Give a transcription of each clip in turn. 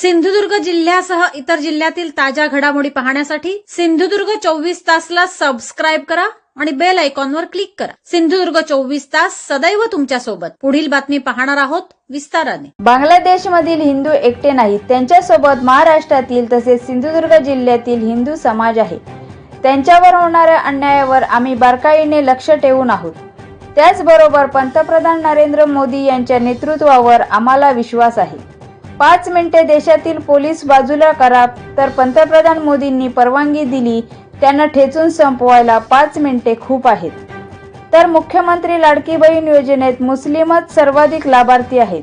सिंधुदुर्ग जिल्ह्यासह इतर जिल्ह्यातील ताज्या घडामोडी पाहण्यासाठी सिंधुदुर्ग चोवीस तासला सबस्क्राईब करा आणि बेल आयकॉनवर क्लिक करा. सिंधुदुर्ग चोवीस तास सदैव तुमच्यासोबत पुढील बातमी पाहणार आहोत विस्ताराने. बांगलादेशमधील हिंदू एकटे नाहीत. त्यांच्यासोबत महाराष्ट्रातील तसेच सिंधुदुर्ग जिल्ह्यातील हिंदू समाज आहे. त्यांच्यावर होणाऱ्या अन्यायावर आम्ही बारकाईने लक्ष ठेवून आहोत. त्याचबरोबर पंतप्रधान नरेंद्र मोदी यांच्या नेतृत्वावर आम्हाला विश्वास आहे. पाच मिनिटे देशातील पोलीस बाजूला करा तर पंतप्रधान मोदींनी परवानगी दिली त्यांना ठेचून संपवायला पाच मिनिटे खूप आहेत. तर मुख्यमंत्री लाडकी बहीण योजनेत मुस्लिमच सर्वाधिक लाभार्थी आहेत.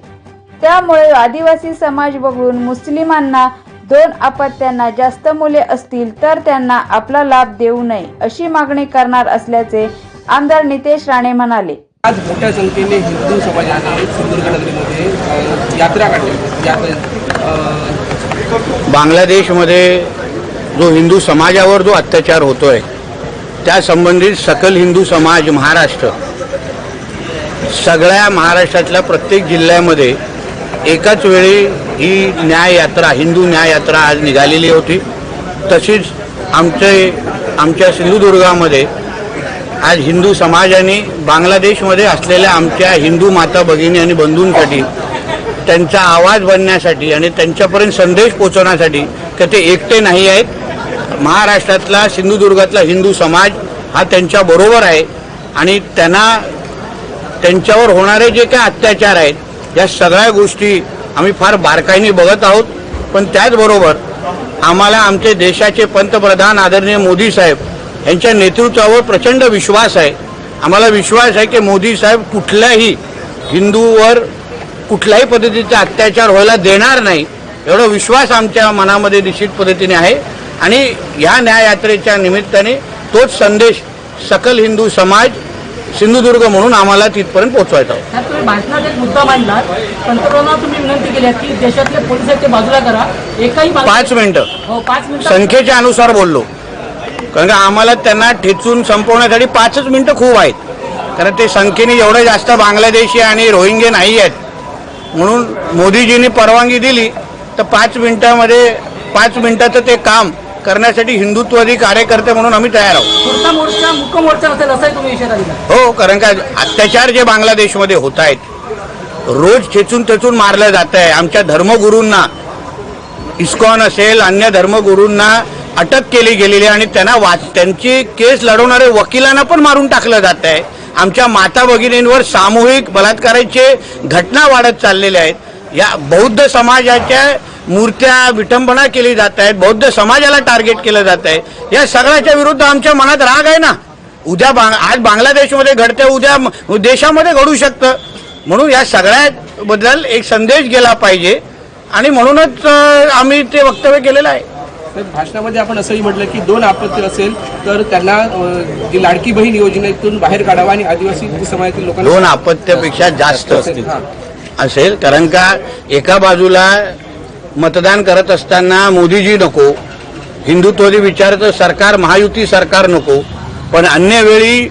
त्यामुळे आदिवासी समाज वगळून मुस्लिमांना दोन अपत्यांना जास्त मुले असतील तर त्यांना आपला लाभ देऊ नये अशी मागणी करणार असल्याचे आमदार नितेश राणे म्हणाले. आज मोठ्या संख्येने हिंदू समाजाने सिंधुदुर्ग नगरीमध्ये यात्रा काढली बांगलादेशमध्ये जो हिंदू समाजावर जो अत्याचार होतो आहे त्यासंबंधित सकल हिंदू समाज महाराष्ट्र सगळ्या महाराष्ट्रातल्या प्रत्येक जिल्ह्यामध्ये एकाच वेळी ही न्याय यात्रा हिंदू न्याय यात्रा आज निघालेली होती. तशीच आमचे आमच्या सिंधुदुर्गामध्ये आज हिंदू समाजाने बांगलादेशमध्ये असलेल्या आमच्या हिंदू माता भगिनी आणि बंधूंसाठी त्यांचा आवाज बनण्यासाठी आणि त्यांच्यापर्यंत संदेश पोहोचवण्यासाठी की ते एकटे नाही आहेत. महाराष्ट्रातला सिंधुदुर्गातला हिंदू समाज हा त्यांच्या बरोबर आहे. आणि त्यांना त्यांच्यावर होणारे जे काही अत्याचार आहेत या सगळ्या गोष्टी आम्ही फार बारकाईने बघत आहोत. पण त्याचबरोबर आम्हाला आमचे देशाचे पंतप्रधान आदरणीय मोदी साहेब यांच्या नेतृत्वावर प्रचंड विश्वास आहे. आम्हाला विश्वास आहे की मोदी साहेब कुठल्याही हिंदूवर कुठल्याही पद्धतीचा अत्याचार व्हायला देणार नाही. एवढा विश्वास आमच्या मनामध्ये निश्चित पद्धतीने आहे. आणि ह्या न्याययात्रेच्या निमित्ताने तोच संदेश सकल हिंदू समाज सिंधुदुर्ग म्हणून आम्हाला तिथपर्यंत पोहोचवायचा होता. तुम्ही भाषणात एक मुद्दा मांडला पंतप्रधानांना तुम्ही विनंती केली की देशातले पोलीस आहेत ते बाजूला करा. एकाही पाच मिनिटं. हो पाच मिनिटं संख्येच्या अनुसार बोललो. कारण का आम्हाला त्यांना ठेचून संपवण्यासाठी पाचच मिनिटं खूप आहेत. कारण ते संख्येने एवढे जास्त बांगलादेशी आणि रोहिंगे नाही आहेत. म्हणून मोदीजींनी परवानगी दिली तर पाच मिनिटामध्ये पाच मिनिटाचं ते काम करण्यासाठी हिंदुत्ववादी कार्यकर्ते म्हणून आम्ही तयार आहोत. हो कारण का अत्याचार जे बांगलादेशमध्ये होत आहेत रोज खेचून खेचून मारलं जात आहे. आमच्या धर्मगुरूंना इस्कॉन असेल अन्य धर्मगुरूंना अटक केली गेलेली आणि त्यांना वाच त्यांची केस लढवणारे वकिलांना पण मारून टाकलं जात आहे. आमच्या माता भगिनींवर सामूहिक बलात्काराचे घटना वाढत चाललेल्या आहेत. या बौद्ध समाजाच्या मूर्त्या विटंबना केली जात आहेत बौद्ध समाजाला टार्गेट केलं जात आहे. या सगळ्याच्या विरुद्ध आमच्या मनात राग आहे ना? उद्या बांग आज बांगलादेशमध्ये घडते उद्या देशामध्ये घडू शकतं. म्हणून या सगळ्याबद्दल एक संदेश गेला पाहिजे. आणि म्हणूनच आम्ही ते वक्तव्य केलेलं आहे. भाषणामध्ये आपण असंही म्हटलं की दोन आपत्ती असेल तर त्यांना जी लाडकी बहीण योजनेतून बाहेर काढावा आणि आदिवासी समाजातील लोकांना दोन अपत्यापेक्षा जास्त हां. असेल कारण का एका बाजूला मतदान करत असताना मोदीजी नको हिंदुत्ववादी विचाराचं सरकार महायुती सरकार नको पण अन्य वेळी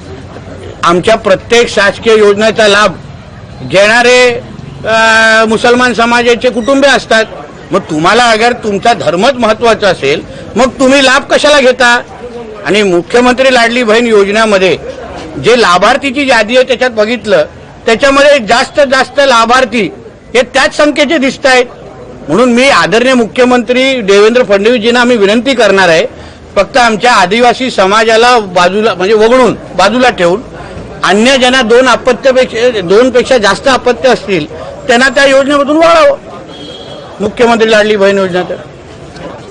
आमच्या प्रत्येक शासकीय योजनेचा लाभ घेणारे मुसलमान समाजाचे कुटुंबे असतात मग तुम्हाला अगर तुमचा धर्मच महत्त्वाचा असेल मग तुम्ही लाभ कशाला घेता? आणि मुख्यमंत्री लाडली बहीण योजनेमध्ये जे लाभार्थीची यादी आहे त्याच्यात बघितलं त्याच्यामध्ये जास्त जास्त लाभार्थी हे त्याच संख्येचे दिसत आहेत. म्हणून मी आदरणीय मुख्यमंत्री देवेंद्र फडणवीसजींना आम्ही विनंती करणार आहे फक्त आमच्या आदिवासी समाजाला बाजूला म्हणजे वगळून बाजूला ठेवून अन्य ज्यांना दोन अपत्यपेक्षा दोन पेक्षा जास्त अपत्य असतील त्यांना त्या योजनेमधून वळावं. मुख्यमंत्री लाडली बहीण योजना तर.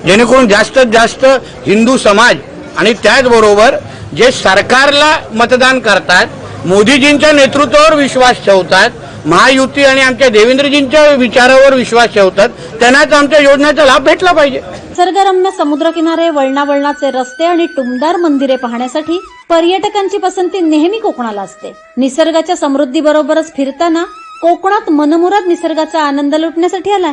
जेणेकरून जास्तीत जास्त हिंदू समाज आणि त्याचबरोबर जे सरकारला मतदान करतात मोदीजींच्या नेतृत्वावर विश्वास ठेवतात महायुती आणि आमच्या देवेंद्रजींच्या विचारावर विश्वास ठेवतात त्यांनाच आमच्या योजनेचा लाभ भेटला पाहिजे. निसर्गरम्य समुद्रकिनारे वळणावळणाचे रस्ते आणि टुमदार मंदिरे पाहण्यासाठी पर्यटकांची पसंती नेहमी कोकणाला असते. निसर्गाच्या समृद्धीबरोबरच फिरताना कोकणात मनमुराद निसर्गाचा आनंद लुटण्यासाठी आलाय.